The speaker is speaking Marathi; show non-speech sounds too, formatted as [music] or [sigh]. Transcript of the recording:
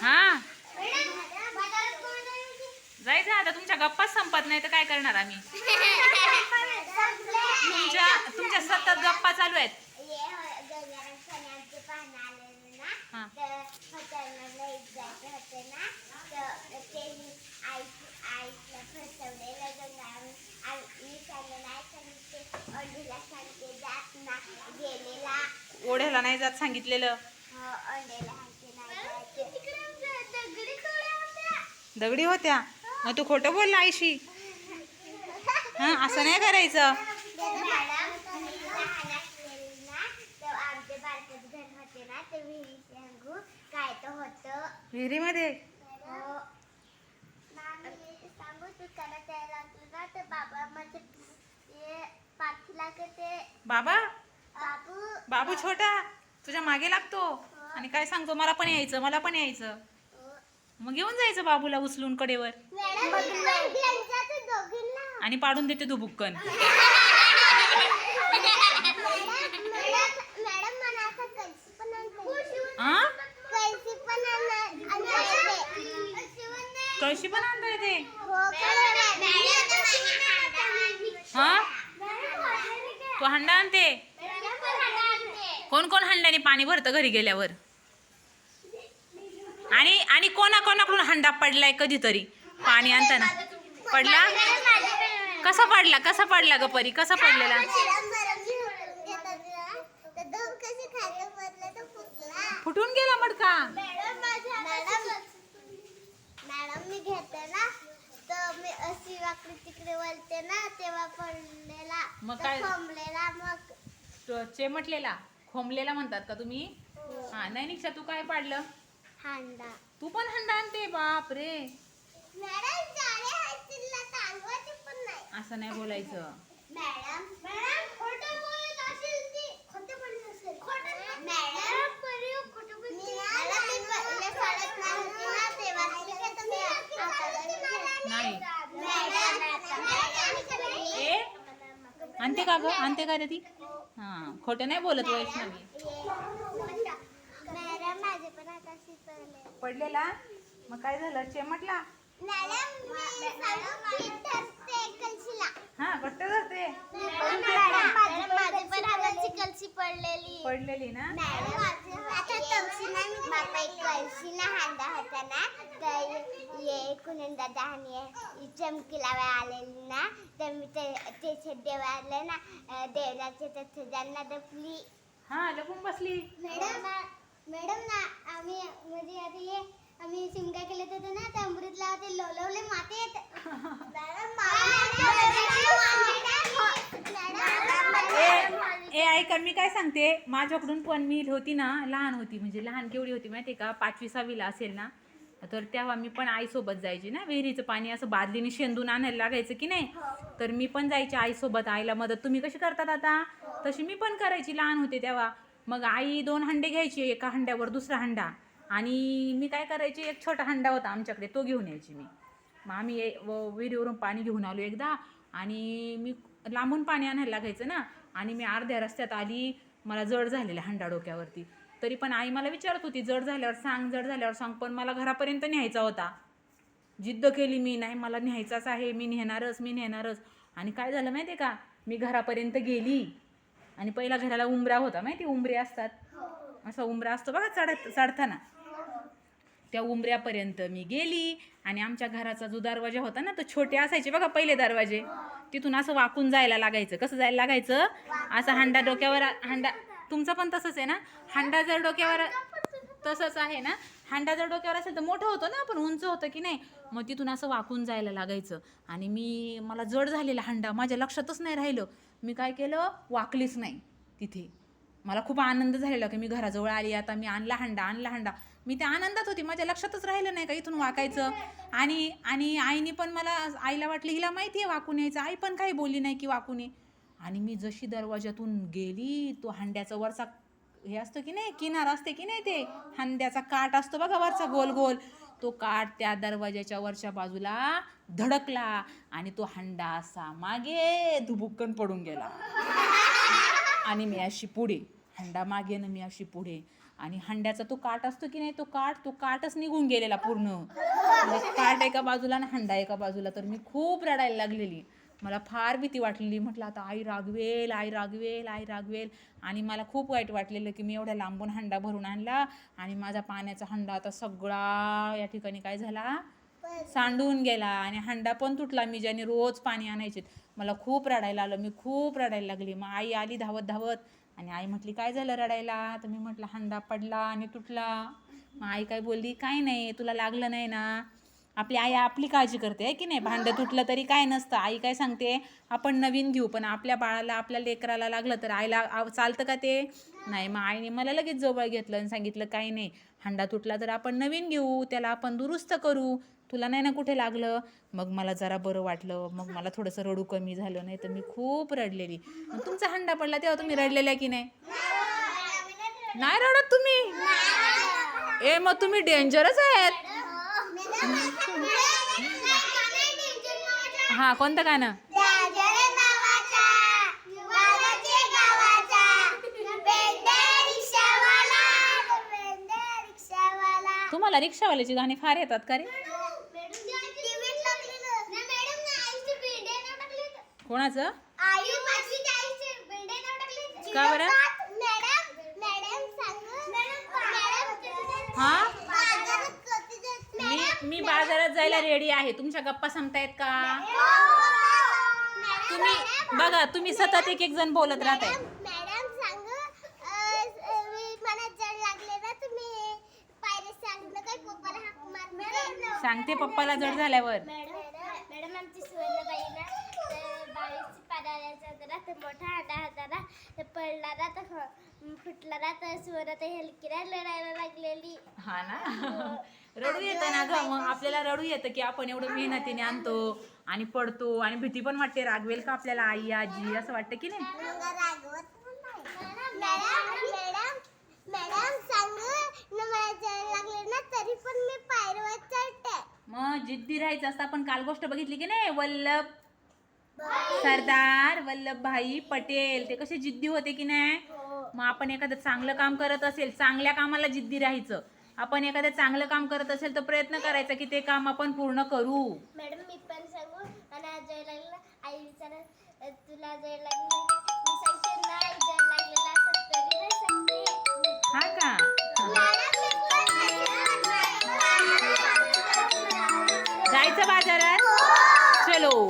हा? जायचं आता तुमच्या गप्पाच संपत नाही तर काय करणार आम्ही. तुमच्या तुमच्या सतत गप्पा चालू आहेत. ओढ्याला नाही जात सांगितलेलं हो, अंड्याला हाणते, नाही जायचं. दगडी होत्या. मग तू खोटं बोलला आईशी. हा असं नाही करायचं. विहिरीमध्ये. बाबू? बाबू. छोटा तुझ्या मागे लागतो. आणि काय सांगतो मला पण यायचं मला पण यायचं. मग घेऊन जायचं बाबूला उचलून कडेवर. आणि पाडून देते तू बुक्कन. कळशी पण आणता येते. हा? तू हांडा आणते. कोण कोण हंड्याने पाणी भरतं घरी गेल्यावर? आणि आणि कोणा कोणाकडून हंडा पडलाय कधीतरी? पाणी आणताना. पडला? कसा पडला? कसा पडला ग परी? कसा पडलेला? फुटून गेला मडका. मॅडम मी घेते ना. तर मी अशी वाकडी तिकडे वळते ना तेव्हा पडलेला. मग काय? मग. चेमटलेला. खोंबलेला म्हणतात का तुम्ही? हा. नाही निक्षा तू काय पाडलं? हांडा. तू पण हंडा आणते बाप रे. असं नाही बोलायचं. मॅडम मॅडम खोटं बोलत असेल ती. खोटं बोलत असेल. खोटं मॅडम परी खोटं बोलते मला मी पहिले शाळेत नाही. होती ना तेव्हा नाही का तुम्ही. आता नाही. मॅडम ए? आणते का ग? आणते का रे ती? हा खोटं नाही बोलत वैष्णवी? मॅडम माझे पण आता शिकवले पडलेला? मग काय झालं? चेमटला? मॅडम मी पीठ धरते कलशीला. हा घट्ट धरते मॅडम माझी पण पडलेली. पडलेली ना? मॅडम आता तवशी ना मी बापा एक कळशी ना हांडा होता ना तर ये कुणून दादा आणि चमकी लावा आलेली ना तर मी ते त्याचे देवाला ना देवराचे त्याचे ज्यांना दपली. हा लपून बसली. मॅडम मॅडम ना आम्ही म्हणजे आता ये आम्ही शिमगा केले होते ना ते अमृतला ते लोलवले माते ए [laughs] ए ऐका मी काय सांगते? माझ्याकडून पण मी होती ना लहान होती म्हणजे लहान केवढी होती माहिती का? पाचवी सहावीला असेल ना तर तेव्हा मी पण आईसोबत जायची ना विहिरीचं पाणी असं बादलीने शेंदून आणायला लागायचं की नाही? तर मी पण जायची आईसोबत आईला मदत. तुम्ही कशी करतात आता? तशी मी पण करायची लहान होते तेव्हा. मग आई दोन हंडे घ्यायची एका हंड्यावर दुसरा हंडा. आणि मी काय करायची एक छोटा हंडा होता आमच्याकडे तो घेऊन यायची मी. मग आम्ही विहिरीवरून पाणी घेऊन आलो एकदा. आणि मी लांबून पाणी आणायला लागायचं ना. आणि मी अर्ध्या रस्त्यात आली मला जड झालेला हंडा डोक्यावरती. तरी पण आई मला विचारत होती जड झाल्यावर सांग जड झाल्यावर सांग पण मला घरापर्यंत न्यायचा होता. जिद्द केली मी नाही मला न्यायचाच आहे मी नेणारच मी नेणारच. आणि काय झालं माहिती आहे का? मी घरापर्यंत गेली. आणि पहिला घराला उंबरा होता माहिती उंबरे असतात. असा उंबरा असतो बघा चढत चढताना. त्या उंबऱ्यापर्यंत मी गेली आणि आमच्या घराचा जो दरवाजा होता ना तो छोटे असायचे बघा पहिले दरवाजे. तिथून असं वाकून जायला लागायचं. कसं जायला लागायचं? असं हांडा डोक्यावर हांडा तुमचं पण तसंच आहे ना? हांडा जर डोक्यावर तसंच आहे ना? हांडा जर डोक्यावर असेल तर मोठं होतं ना आपण उंच होतं की नाही? मग तिथून असं वाकून जायला लागायचं. आणि मी मला जड झालेला हांडा माझ्या लक्षातच नाही राहिलं. मी काय केलं? वाकलीच नाही तिथे. मला खूप आनंद झालेला की मी घराजवळ आली आता मी आणला हंडा आणला हंडा. मी त्या आनंदात होती माझ्या लक्षातच राहिलं नाही का इथून वाकायचं. आणि आणि आईने पण मला आईला वाटलं हिला माहिती आहे वाकून यायचं. आई पण काही बोलली नाही की वाकून ये. आणि मी जशी दरवाज्यातून गेली तो हंड्याचा वरचा हे असतं की नाही किनार असते की नाही ते? हंड्याचा काठ असतो बघा वरचा गोल गोल तो काठ त्या दरवाजाच्या वरच्या बाजूला धडकला आणि तो हंडा असा मागे धुबुक्कन पडून गेला. आणि मी अशी पुढे. हंडा मागे ना मी अशी पुढे. आणि हंड्याचा तो काट असतो की नाही तो काट तो काटच निघून गेलेला पूर्ण. म्हणजे काट एका बाजूला आणि हंडा एका बाजूला. तर मी खूप रडायला लागलेली. मला फार भीती वाटलेली. म्हटलं आता आई रागवेल आई रागवेल आई रागवेल. आणि मला खूप वाईट वाटलेलं की मी एवढ्या लांबून हंडा भरून आणला आणि माझा पाण्याचा हंडा आता सगळा या ठिकाणी काय झाला? सांडून गेला आणि हंडा पण तुटला मी ज्याने रोज पाणी आणायचे. मला खूप रडायला आलं. मी खूप रडायला लागली. मग आई आली धावत धावत आणि आई म्हटली काय झालं रडायला? तर मी म्हटलं हंडा पडला आणि तुटला. मग आई काय बोलली काय नाही तुला लागलं नाही ना. आपली आई आपली काळजी करते आहे की नाही? भांडं तुटलं तरी काय नसतं. आई काय सांगते आपण नवीन घेऊ पण आपल्या बाळाला आपल्या लेकराला लागलं तर आईला चालतं का ते? नाही मग आईने मला लगेच जवळ घेतलं आणि सांगितलं काही नाही. हंडा तुटला तर आपण नवीन घेऊ त्याला आपण दुरुस्त करू. तुला नाही ना कुठे लागलं? मग मला जरा बरं वाटलं. मग मला थोडंसं रडू कमी झालं. नाही तर मी खूप रडलेली. मग तुमचा हंडा पडला तेव्हा तुम्ही रडलेल्या की नाही? नाही रडत तुम्ही? ए मग तुम्ही डेंजरच आहेत. हा कोणतं गाणं? तुम्हाला रिक्षावाल्याची गाणी फार येतात का रे? कोणाचं? का बरं? हा? मी मी बाजारात जायला रेडी आहे. तुमच्या गप्पा सांगतायत का? तुम्ही बघा तुम्ही सतत एक एक जण बोलत राहताय. सांगते पप्पाला जड झाल्यावर मॅडम मॅडम आमची सुवर्णबाई ना तर बावीसची पाडायचा होता ना तर मोठा हाडा होता ना तर पडला ना फुटला ना तर सुवर्णता हेलकिरा लढायला लागलेली. हा ना? [laughs] रडू येतं ना ग मग आपल्याला रडू येतं की आपण एवढं मेहनतीने आणतो आणि पडतो आणि भीती पण वाटते रागवेल का आपल्याला आई आजी असं वाटतं की नाही? मग जिद्दी राहायचं असतं आपण काल गोष्ट बघितली की नाही? वल्लभ सरदार वल्लभभाई पटेल ते कसे जिद्दी होते की नाही? मग आपण एखादं चांगलं काम करत असेल चांगल्या कामाला जिद्दी राहायचं. आपण एखादं चांगलं काम करत असेल तर प्रयत्न करायचा की ते काम आपण पूर्ण करू. मॅडम मी पण सांगू. आणि आज जड लागलं. आई विचारत तुला जड लागलं. का? मी सांगते नाही जड लागलेलं असं तरी नाही सांगते. हा का? जायचं बाजारात? चलो.